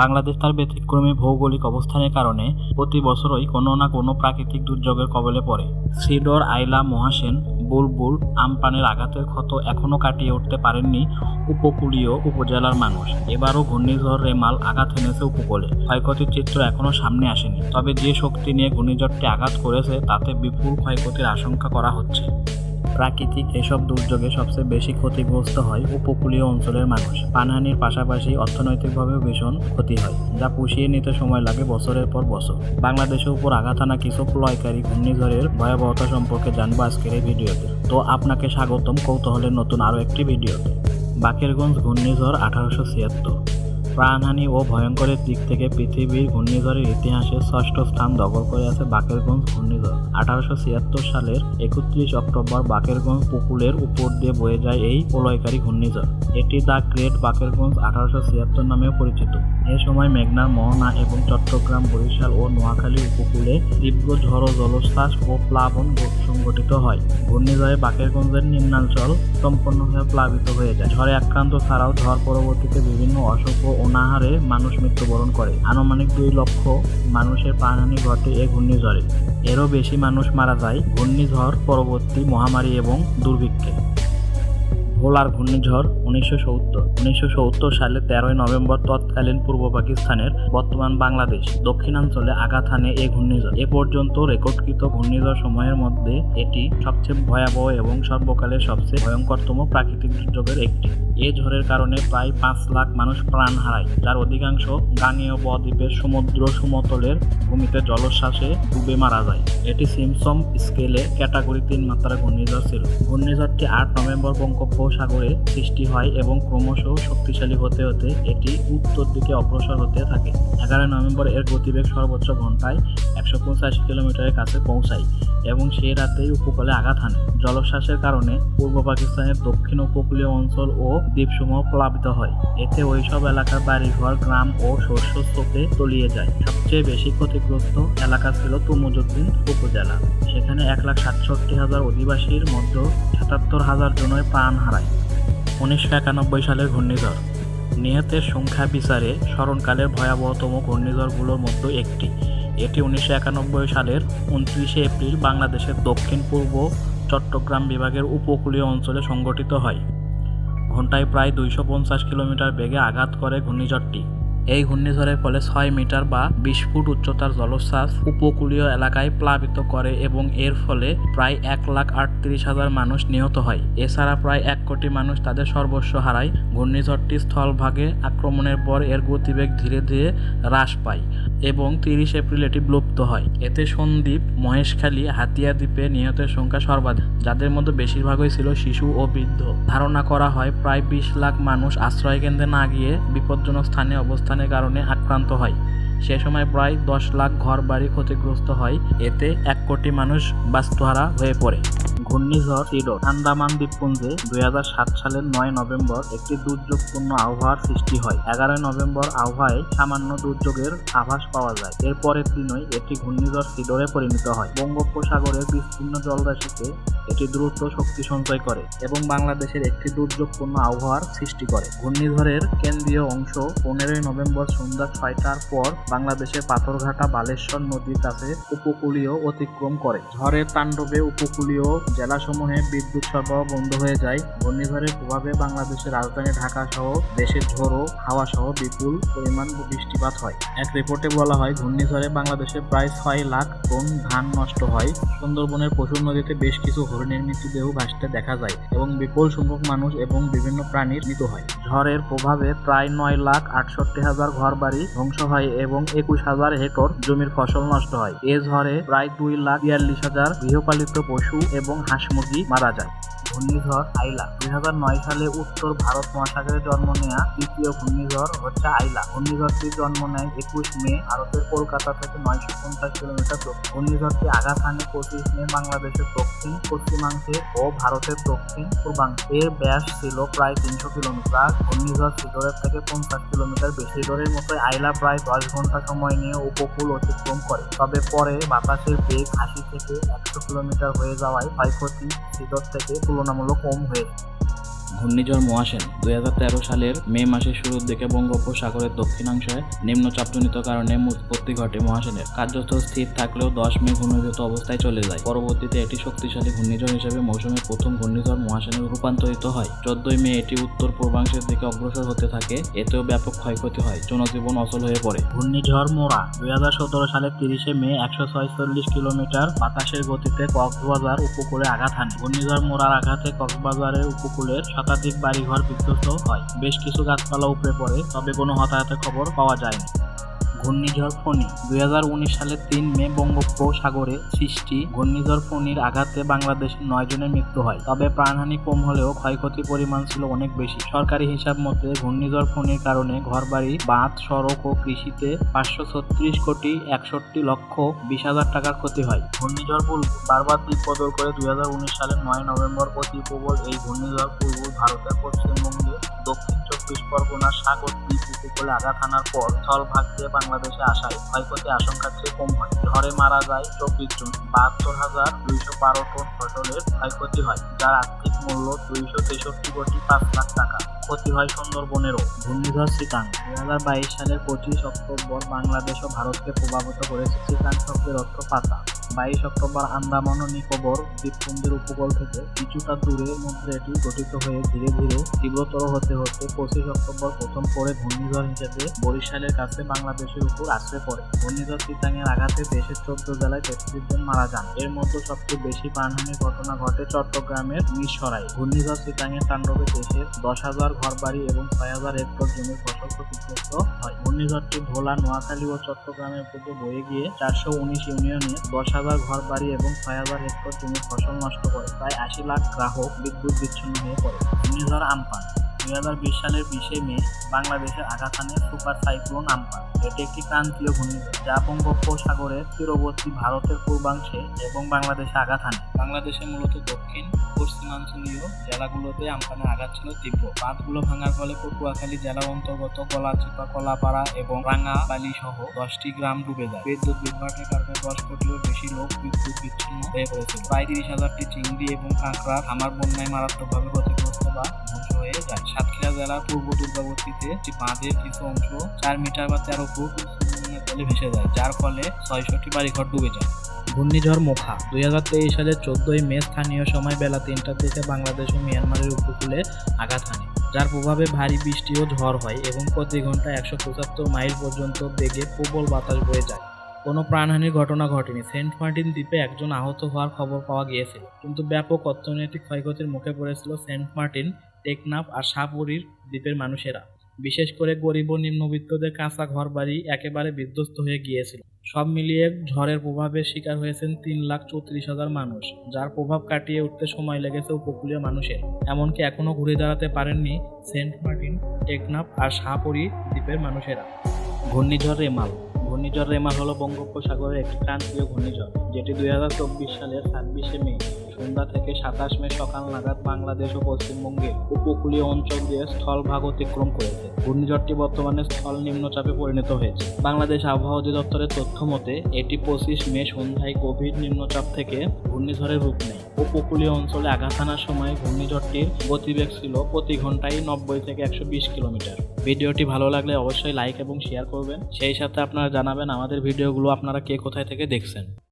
বাংলাদেশ তার ব্যতিক্রমী ভৌগোলিক অবস্থানের কারণে প্রতি বছরই কোনো না কোনো প্রাকৃতিক দুর্যোগের কবলে পড়ে। সিডর আইলা মহাসেন বুলবুল আমপানের আঘাতের ক্ষত এখনও কাটিয়ে উঠতে পারেননি উপকূলীয় উপজেলার মানুষ। এবারও ঘূর্ণিঝড় রেমাল আঘাত এনেছে উপকূলে। ক্ষয়ক্ষতির চিত্র এখনও সামনে আসেনি। তবে যে শক্তি নিয়ে ঘূর্ণিঝড়টি আঘাত করেছে, তাতে বিপুল ক্ষয়ক্ষতির আশঙ্কা করা হচ্ছে। প্রাকৃতিক এসব দুর্যোগে সবচেয়ে বেশি ক্ষতিগ্রস্ত হয় উপকূলীয় অঞ্চলের মানুষ। পানহানির পাশাপাশি অর্থনৈতিকভাবেও ভীষণ ক্ষতি হয়, যা পুষিয়ে নিতে সময় লাগে বছরের পর বছর। বাংলাদেশের উপর আঘাত আনা কিছু প্রলয়কারী ঘূর্ণিঝড়ের ভয়াবহতা সম্পর্কে জানব আজকের এই ভিডিওতে। তো আপনাকে স্বাগতম, কৌতূহলের নতুন আরও একটি ভিডিওতে। বাকেরগঞ্জ ঘূর্ণিঝড় আঠারোশো ছিয়াত্তর। প্রাণহানি ও ভয়ঙ্করের দিক থেকে পৃথিবীর ঘূর্ণিঝড়ের ইতিহাসে ষষ্ঠ স্থান দখল করে আছে বাকেরগঞ্জ ঘূর্ণিঝড়। আঠারোশো ছিয়াত্তর সালের একত্রিশ অক্টোবর বাকেরগঞ্জ উপকূলের উপর দিয়ে বয়ে যায় এই প্রলয়কারী ঘূর্ণিঝড়। এটি দ্য গ্রেট বাকেরগঞ্জ আঠারোশো ছিয়াত্তর নামেও পরিচিত। এ সময় মেঘনার মোহনা এবং চট্টগ্রাম, বরিশাল ও নোয়াখালী উপকূলে তীব্র ঝড় জলোচ্ছ্বাস ও প্লাবন সংঘটিত হয়। ঘূর্ণিঝড়ে বাকেরগঞ্জের নিম্নাঞ্চল সম্পূর্ণভাবে প্লাবিত হয়ে যায়। ঝড়ে আক্রান্ত ছাড়াও ঝড় পরবর্তীতে বিভিন্ন অসুখ ও অনাহারে মানুষ মৃত্যুবরণ করে। আনুমানিক দুই লক্ষ মানুষের প্রাণহানি ঘটে এ ঘূর্ণিঝড়ে। এরও বেশি মানুষ মারা যায় ঘূর্ণিঝড় পরবর্তী মহামারী এবং দুর্ভিক্ষে। ভোলার ঘূর্ণিঝড় উনিশশো সত্তর। উনিশশো সত্তর সালে তেরোই নভেম্বর তৎকালীন পূর্ব পাকিস্তানের বর্তমান বাংলাদেশ, দক্ষিণাঞ্চলে আঘাত হানে এই ঘূর্ণিঝড়। এ পর্যন্ত রেকর্ডকৃত ঘূর্ণিঝড় সময়ের মধ্যে এটি সবচেয়ে ভয়াবহ এবং সর্বকালের সবচেয়ে ভয়ঙ্করতম প্রাকৃতিক দুর্যোগের একটি। এ ঝড়ের কারণে প্রায় পাঁচ লাখ মানুষ প্রাণ হারায়, যার অধিকাংশ গাঙ্গেয় বদ্বীপের সমুদ্র সমতলের ভূমিতে জলোচ্ছ্বাসে ডুবে মারা যায়। এটি সিমসম স্কেলে ক্যাটাগরি তিন মাত্রা ঘূর্ণিঝড় ছিল। ঘূর্ণিঝড়টি আট নভেম্বর বঙ্গোপসাগরে সৃষ্টি হয় এবং ক্রমশ শক্তিশালী হতে হতে এটি উত্তর দিকে অগ্রসর হতে থাকে। এগারোই নভেম্বর এর গতিবেগ সর্বোচ্চ ঘন্টায় একশো পঁচাশি কিলোমিটারের কাছে পৌঁছায় এবং সেই রাতেই উপকূলে আঘাত হানে। জলোচ্ছ্বাসের কারণে পূর্ব পাকিস্তানের দক্ষিণ উপকূলীয় অঞ্চল ও দ্বীপসমূহ প্লাবিত হয়। এতে ওইসব এলাকার বাড়িঘর, গ্রাম ও শস্য স্রোতে তলিয়ে যায়। সবচেয়ে বেশি ক্ষতিগ্রস্ত এলাকা ছিল তুমুজুদ্দিন উপজেলা। সেখানে এক লাখ সাতষট্টি হাজার অধিবাসীর মধ্যে সাতাত্তর হাজার জনই প্রাণ হারায়। উনিশশো একানব্বই সালের ঘূর্ণিঝড়। নিহতের সংখ্যা বিচারে স্মরণকালের ভয়াবহতম ঘূর্ণিঝড়গুলোর মধ্যে একটি। এটি উনিশশো একানব্বই সালের উনত্রিশে এপ্রিল বাংলাদেশের দক্ষিণ, পূর্ব চট্টগ্রাম বিভাগের উপকূলীয় অঞ্চলে সংঘটিত হয়। ঘন্টায় প্রায় দুইশো পঞ্চাশ কিলোমিটার বেগে আঘাত করে ঘূর্ণিঝড়টি। এই ঘূর্ণিঝড়ের ফলে ছয় মিটার বা বিশ ফুট উচ্চতার জলোচ্ছ্বাস উপকূলীয় এলাকায় প্লাবিত করে এবং এর ফলে প্রায় এক লাখ আটত্রিশ হাজার মানুষ নিহত হয়। এছাড়া প্রায় এক কোটি মানুষ তাদের সর্বস্ব হারায়। ঘূর্ণিঝড়টি স্থলভাগে আক্রমণের পর এর গতিবেগ ধীরে ধীরে হ্রাস পায় এবং তিরিশ এপ্রিল এটি বিলুপ্ত হয়। এতে সন্দ্বীপ, মহেশখালী, হাতিয়া দ্বীপে নিহতের সংখ্যা সর্বাধিক, যাদের মধ্যে বেশিরভাগই ছিল শিশু ও বৃদ্ধ। ধারণা করা হয়, প্রায় বিশ লাখ মানুষ আশ্রয়কেন্দ্রে না গিয়ে বিপজ্জনক স্থানে অবস্থানের কারণে আক্রান্ত হয়। সে সময় প্রায় দশ লাখ ঘর বাড়ি ক্ষতিগ্রস্ত হয়। এতে এক কোটি মানুষ বাস্তুহারা হয়ে পড়ে। ঘূর্ণিঝড় সিডো আন্দামান দ্বীপপুঞ্জে দুই হাজার সাত সালের নয় নভেম্বর একটি দুর্যোগপূর্ণ আবহাওয়ার সৃষ্টি হয়। এগারোই নভেম্বর আবহাওয়ায় সামান্য দুর্যোগের আভাস পাওয়া যায়। এর পরের দিনই এটি ঘূর্ণিঝড় সিডোরে পরিণত হয়। বঙ্গোপসাগরের বিস্তীর্ণ জলরাশিতে এটি দ্রুত শক্তি সঞ্চয় করে এবং বাংলাদেশের একটি দুর্যোগপূর্ণ আবহাওয়ার সৃষ্টি করে। ঘূর্ণিঝড়ের কেন্দ্রীয় অংশ পনেরোই নভেম্বর সন্ধ্যা ছয়টার পর বাংলাদেশের পাথরঘাটা বালেশ্বর নদীর কাছে উপকূলীয় অতিক্রম করে। ঝড়ের তাণ্ডবে উপকূলীয় জেলাসমূহে বিদ্যুৎ সরবরাহ বন্ধ হয়ে যায়। ঘূর্ণিঝড়ের প্রভাবে বাংলাদেশের রাজধানী ঢাকা সহ দেশের ঝোড়ো হাওয়া সহ বিপুল পরিমাণ বৃষ্টিপাত হয়। এক রিপোর্টে বলা হয়, ঘূর্ণিঝড়ে বাংলাদেশে প্রায় ছয় লাখ টন ধান নষ্ট হয়। সুন্দরবনের পশুর নদীতে বেশ কিছু হরিণের মৃতদেহ ভাসতে দেখা যায় এবং বিপুল সংখ্যক মানুষ এবং বিভিন্ন প্রাণীর মৃত হয়। ঝড়ের প্রভাবে প্রায় নয় লাখ আটষট্টি হাজার ঘরবাড়ি ধ্বংস হয় এবং একুশ হাজার হেক্টর জমির ফসল নষ্ট হয়। এ ঝড়ে প্রায় দুই লাখ বিয়াল্লিশ হাজার গৃহপালিত পশু এবং হাঁস মুরগি মারা যায়। ঘূর্ণিঝড় আইলা। দুই নয় সালে উত্তর ভারত মহাসাগরে জন্ম নেয়া দ্বিতীয় ঘূর্ণিঝড় হচ্ছে আইলা। ঘূর্ণিঝড়টি জন্ম নেয় একুশ মে, ভারতের কলকাতা থেকে নয়শো পঞ্চাশ কিলোমিটার দক্ষিণ। ঘূর্ণিঝড়টি আঘাত হানে পঁচিশ মে, বাংলাদেশের দক্ষিণ, পশ্চিমাংশে ও ভারতের দক্ষিণ, পূর্বাংশে। এর ব্যাস ছিল প্রায় তিনশো কিলোমিটার। ঘূর্ণিঝড় সিডরের থেকে পঞ্চাশ কিলোমিটার বেশি। সিডরের মতো আইলা প্রায় দশ ঘণ্টা সময় নিয়ে উপকূল অতিক্রম করে। তবে পরে বাতাসের বেগ আশি থেকে একশো কিলোমিটার হয়ে যাওয়ায় ক্ষয়ক্ষতি সিডর থেকে তুলনামূলক কম হয়েছে ঘূর্ণিঝড় মহাসেন দুই হাজার তেরো সালের মে মাসের শুরুর দিকে বঙ্গোপসাগরের দক্ষিণাংশে নিম্নচাপজনিত কারণে উৎপত্তি ঘটে মহাসেনের। কার্যস্থল স্থির থাকলেও দশ মে ঘূর্ণীভূত অবস্থায় চলে যায়। পরবর্তীতে এটি শক্তিশালী ঘূর্ণিঝড় হিসেবে মৌসুমের প্রথম ঘূর্ণিঝড় মহাসেনে রূপান্তরিত হয়। চোদ্দই মে এটি উত্তর পূর্বাংশের দিকে অগ্রসর হতে থাকে, এতেও ব্যাপক ক্ষয়ক্ষতি হয়, জনজীবন অচল হয়ে পড়ে। ঘূর্ণিঝড় মোরা দুই হাজার সতেরো সালের তিরিশে মে একশো ছয়চল্লিশ কিলোমিটার বাতাসের গতিতে কক্সবাজার উপকূলে আঘাত হানে। ঘূর্ণিঝড় মোড়ার আঘাতে কক্সবাজারের উপকূলের শতাধিক বাড়িঘর বিধ্বস্ত হয়। বেশ কিছু গাছপালা উপড়ে পড়ে, তবে কোনো হতাহতের খবর পাওয়া যায়নি। ঘূর্ণিঝড় ফণি দুই সালের তিন মে বঙ্গোপসাগরে সৃষ্টি ঘূর্ণিঝড় ফণির আঘাতে বাংলাদেশের নয় জনের মৃত্যু হয়। তবে প্রাণহানি কম হলেও ক্ষয়ক্ষতির পরিমাণ ছিল অনেক বেশি। সরকারি হিসাব মতে ঘূর্ণিঝড় ফণির কারণে ঘরবাড়ি, বাঁধ, সড়ক ও কৃষিতে পাঁচশো ছত্রিশ কোটি একষট্টি লক্ষ বিশ হাজার টাকার ক্ষতি হয়। ঘূর্ণিঝড় বুলবুল বারবার দিক করে দুই হাজার উনিশ সালের নয় নভেম্বর অতি প্রবল এই ঘূর্ণিঝড় পূর্ব ভারতের পশ্চিমবঙ্গে দক্ষিণ চব্বিশ পরগনার সাগর দ্বীপ উপকূলে আঘাত হানার পর স্থলভাগ দিয়ে বাংলাদেশে আসায় ক্ষয়ক্ষতি আশঙ্কার চেয়ে কম হয়। ঝড়ে মারা যায় চব্বিশ জন। বাহাত্তর হাজার দুইশো বারো টন ফসলের ক্ষয়ক্ষতি হয়, যার আর্থিক মূল্য দুইশো তেষট্টি কোটি পাঁচ লাখ টাকা। ক্ষতি হয় সুন্দরবনেরও। ঘূর্ণিঝড় শ্রীকান্ত। দু হাজার বাইশ সালের পঁচিশ অক্টোবর বাংলাদেশ ও ভারতকে প্রভাবিত করেছে শ্রীকান্ত শব্দের অর্থ পাতা। বাইশ অক্টোবর আন্দামান ও নিকোবর দ্বীপপুঞ্জের উপকূল থেকে কিছুটা দূরের মধ্যে এটি গঠিত হয়ে ধীরে ধীরে তীব্রতর হতে হতে পঁচিশ অক্টোবর প্রথম পরে ঘূর্ণিঝড় হিসেবে বরিশালের কাছে বাংলাদেশের উপর আশ্রয় পড়ে। ঘূর্ণিঝড় তিতাঙের আঘাতে দেশের চোদ্দ জেলায় তেত্রিশ জন মারা যান। এর মধ্যে সবচেয়ে বেশি প্রাণহানির ঘটনা ঘটে চট্টগ্রামের মিরসরাই। ঘূর্ণিঝড় তিতাঙের তাণ্ডবে দেশের দশ হাজার ঘরবাড়ি এবং ছয় হাজার হেক্টর জমির ফসল ক্ষতিগ্রস্ত হয়। ঘূর্ণিঝড়টি ভোলা, নোয়াখালী ও চট্টগ্রামের উপরে বয়ে গিয়ে চারশো উনিশ ইউনিয়নে দশ হাজার ঘরবাড়ি এবং ছয় হাজার হেক্টর জমির ফসল নষ্ট করে প্রায় আশি লাখ গ্রাহক বিদ্যুৎ বিচ্ছিন্ন হয়ে পড়ে। ঘূর্ণিঝড় আমপান দুই হাজার বিশ সালের বিশে মে বাংলাদেশের আগাখানে সুপার সাইক্লোন আমপান এটি একটি ক্রান্তীয় ঘূর্ণিঝড় যা বঙ্গোপসাগরের তীরবর্তী ভারতের পূর্বাংশে এবং বাংলাদেশে আঘাত হানে। বাংলাদেশে মূলত দক্ষিণ, পশ্চিমাঞ্চলীয় জেলাগুলোতে আমপানের আঘাত ছিল তীব্র। বাঁধগুলো ভাঙার ফলে পটুয়াখালী জেলা অন্তর্গত গলাচিপা, কলাপাড়া এবং রাঙ্গাবালি সহ দশটি গ্রাম ডুবে যায়। বিদ্যুৎ বিভ্রাটের কারণে দশ কোটিরও বেশি লোক বিদ্যুৎ বিচ্ছিন্ন হয়ে পড়েছিল প্রায় তিরিশ হাজারটি চিংড়ি এবং কাঁকড়া আমার বন্যায় মারাত্মকভাবে ক্ষতিগ্রস্ত বা ধ্বংস হয়ে যায়। সাতক্ষীরা জেলার পূর্ব দুর্গাবতীতে একটি বাঁধের কিছু অংশ চার মিটার বা তেরো ফুট ভেসে যায়, যার ফলে ছয়শটি বাড়িঘর ডুবে যায়। ঘূর্ণিঝড় মোখা, দুই হাজার তেইশ সালের চোদ্দই মে স্থানীয় সময় বেলা তিনটার দিকে বাংলাদেশ ও মিয়ানমারের উপকূলে আঘাত হানে, যার প্রভাবে ভারী বৃষ্টি ও ঝড় হয় এবং প্রতি ঘন্টায় একশো পঁচাত্তর মাইল পর্যন্ত বেগে প্রবল বাতাস বয়ে যায়। কোনো প্রাণহানির ঘটনা ঘটেনি। সেন্ট মার্টিন দ্বীপে একজন আহত হওয়ার খবর পাওয়া গিয়েছিল কিন্তু ব্যাপক অর্থনৈতিক ক্ষয়ক্ষতির মুখে পড়েছিল সেন্ট মার্টিন, টেকনাফ আর সাপুরির দ্বীপের মানুষেরা। বিশেষ করে গরিব ও নিম্নবিত্তদের কাঁচা ঘরবাড়ি একেবারে বিধ্বস্ত হয়ে গিয়েছিল। সব মিলিয়ে ঝড়ের প্রভাবে শিকার হয়েছেন তিন লাখ চৌত্রিশ হাজার মানুষ, যার প্রভাব কাটিয়ে উঠতে সময় লেগেছে উপকূলীয় মানুষের। এমনকি এখনও ঘুরে দাঁড়াতে পারেননি সেন্ট মার্টিন, টেকনাফ আর শাহপুরি দ্বীপের মানুষেরা। ঘূর্ণিঝড় রেমাল ঘূর্ণিঝড় রেমাল হলো বঙ্গোপসাগরের একটি ক্রান্তীয় ঘূর্ণিঝড়, যেটি দুই হাজার চব্বিশ সালের ছাব্বিশে মে, সন্ধ্যা থেকে সাতাশ মে সকাল নাগাদ বাংলাদেশ ও পশ্চিমবঙ্গের উপকূলীয় অঞ্চল দিয়ে স্থলভাগ অতিক্রম করেছে। ঘূর্ণিঝড়টি বর্তমানে স্থল নিম্নচাপে পরিণত হয়েছে। বাংলাদেশ আবহাওয়া অধিদপ্তরের তথ্য মতে, এটি পঁচিশ মে সন্ধ্যায় গভীর নিম্নচাপ থেকে ঘূর্ণিঝড়ের রূপ নেয়। উপকূলীয় অঞ্চলে আঘাত হানার সময় ঘূর্ণিঝড়টির গতিবেগ ছিল প্রতি ঘন্টায় নব্বই থেকে একশো বিশ কিলোমিটার। ভিডিওটি ভালো লাগলে অবশ্যই লাইক এবং শেয়ার করবেন। সেই সাথে আপনারা জানাবেন আমাদের ভিডিওগুলো আপনারা কে কোথায় থেকে দেখছেন।